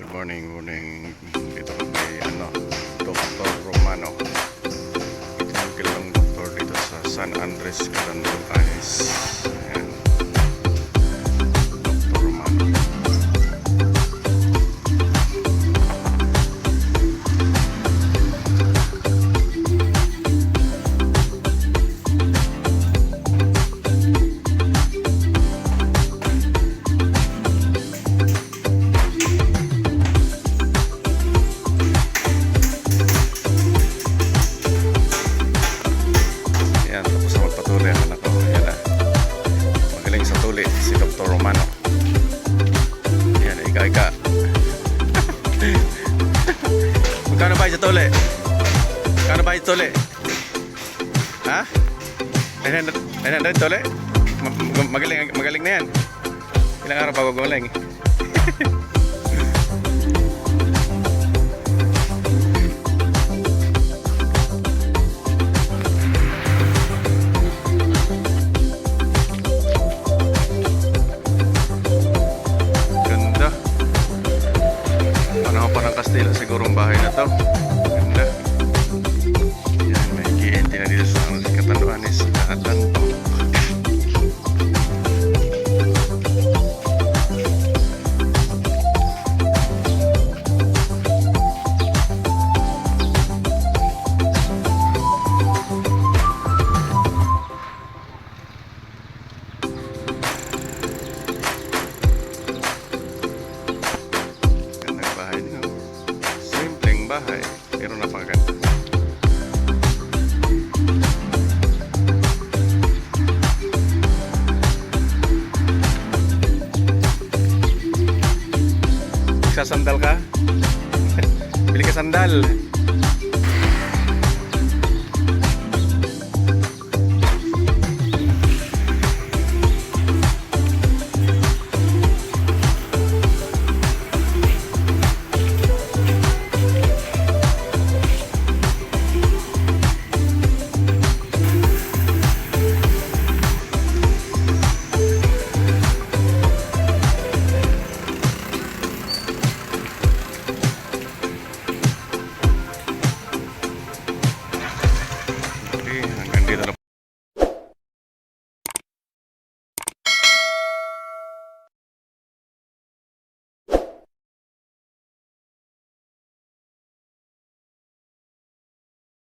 Good morning, morning. Dito kami, ano, Dr. Romano. Isang kilalang doktor dito sa San Andres, Carandon, Dr. Romano. Ayan, ika, ika. Magkano ba sa tuli? Magkano ba sa tuli? Ha? 900, 900 tuli? Ma- ma- Magaling, magaling na yan. Ilang araw pa gumaling? Panahon pa ng Kastila siguro ang bahay na to. Bahay, pero napakaganda. Sasandal ka? Bili ka sandal.